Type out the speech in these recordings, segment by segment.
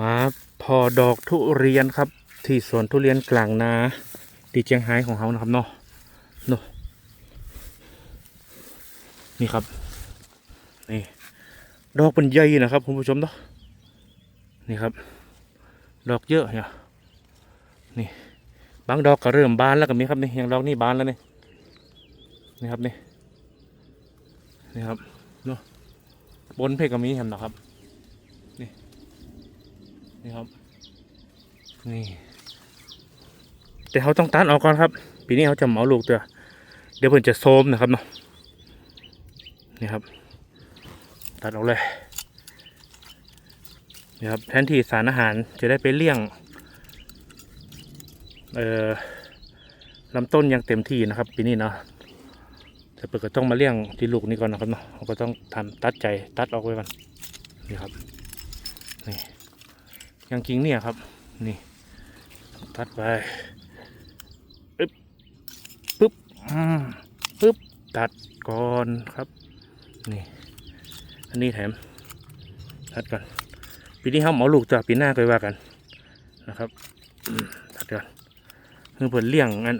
มาพอดอกทุเรียนครับ ที่สวนทุเรียนกลางนาที่เชียงไฮ้ของเขานะครับเนาะเนาะนี่ครับนี่ดอกเป็นใหญ่นะครับคุณผู้ชมเนาะนี่ครับ ดอกเยอะเนี่ยนี่บางดอกก็เริ่มบานแล้วก็มีครับนี่อย่างดอกนี่บานแล้วนี่นี่ครับนี่นี่ครับเนาะบนเพกก็มีเห็นนะครับ นี่ครับ นี่ แต่เขาต้องตัดออกก่อนครับ ปีนี้เขาจะเหมาลูกเตือเดี๋ยวเพิ่นจะโซมนะครับเนาะ นี่ครับ ตัดออกเลยนี่ครับแทนที่สารอาหารจะได้ไปเลี้ยง เอ่อลำต้นยังเต็มที่นะครับ ปีนี้เนาะแต่เปิดก็ต้องมาเลี้ยงที่ลูกนี้ก่อนนะครับเนาะเราก็ต้องทำตัดใจตัดออกไว้ก่อนนี่ครับนี่ ยังจริงเนี่ยครับ นี่ตัดไปปึ๊บปึ๊บปึ๊บตัดก่อนครับ นี่ อันนี้แถม ตัดก่อนปีนี้เขาเหมาลูกจากปีหน้าก็ว่ากันนะครับตัดก่อนเพื่อเปิดเลี่ยงอัน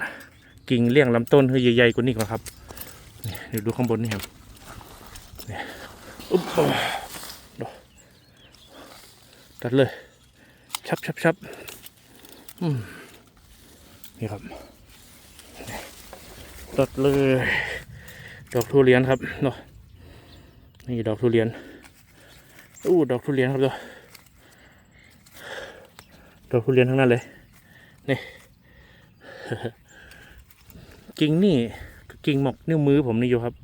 กิ่งเลี่ยงลำต้นให้ใหญ่ๆกว่านี้ก่อนครับนี่เดี๋ยวดูข้างบนนี่ครับนี่อุ๊บตัดเลย ชับชับชับอืมนี่ครับตัดเลย ดอกทุเรียนครับเนาะนี่ดอกทุเรียนอู้ดอกทุเรียนครับเนาะดอกทุเรียนทั้งนั้นเลยนี่กิ่งนี่กิ่งหมอกนิ้วมือผมนี่อยู่ครับ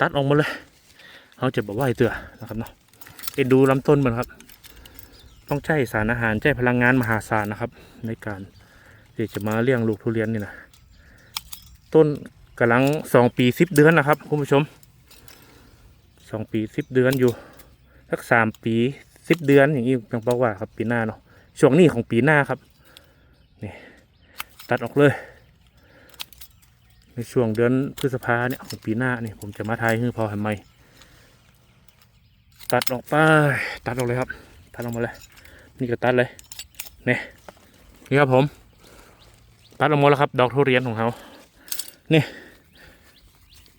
ตัดออกมาเลยเขาจะบอกว่าให้เตือนะครับเนาะไปดูลำต้นมันครับ ต้องใช้สารอาหารใช้พลังงานมหาศาลนะครับ ในการที่จะมาเลี้ยงลูกทุเรียนนี่นะต้นกำลังสองปีสิบเดือนนะครับคุณผู้ชมสองปีสิบเดือนอยู่สักสามปีสิบเดือนอย่างนี้ยังบอกว่าครับปีหน้าเนาะช่วงนี้ของปีหน้าครับนี่ตัดออกเลย ในช่วงเดือนพฤษภาเนี่ยของปีหน้านี่ผมจะมาทายให้พอทำไมตัดออกไปตัดออกเลยครับ ตัดออกมาเลย นี่ก็ตัดเลยนี่นี่ครับผม ตัดออกมาแล้วครับ ดอกทุเรียนของเขานี่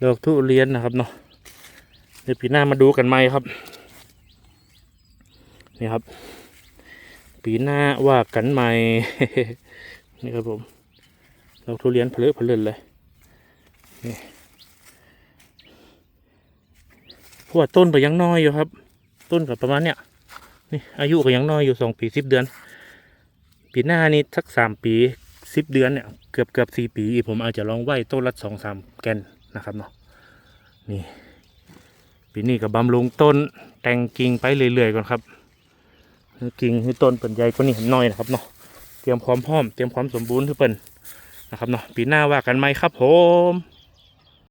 ดอกทุเรียนนะครับเนาะเดี๋ยวปีหน้ามาดูกันใหม่ครับ นี่ครับ ปีหน้าว่ากันใหม่นี่ครับผมดอกทุเรียนเพลิดเพลินเลยนี่พว่าต้นก็ยังน้อยอยู่ครับ ต้นกับประมาณเนี้ย นี่อายุก็ยังน้อยอยู่สองปีสิบเดือน ปีหน้านี่สักสามปีสิบเดือนเนี่ยเกือบเกือบสี่ปีผมอาจจะลองไหวต้นละสองสามแกนนะครับเนาะนี่ปีนี้ก็บบำรุงต้นแต่งกิ่งไปเรื่อยๆก่อนครับกิ่งให้ต้นเป็นใหญ่กว่านี้หน่อยนะครับเนาะเตรียมความพร้อมเตรียมความสมบูรณ์ทุกเปิ่นนะครับเนาะปีหน้าว่ากันไหมครับผม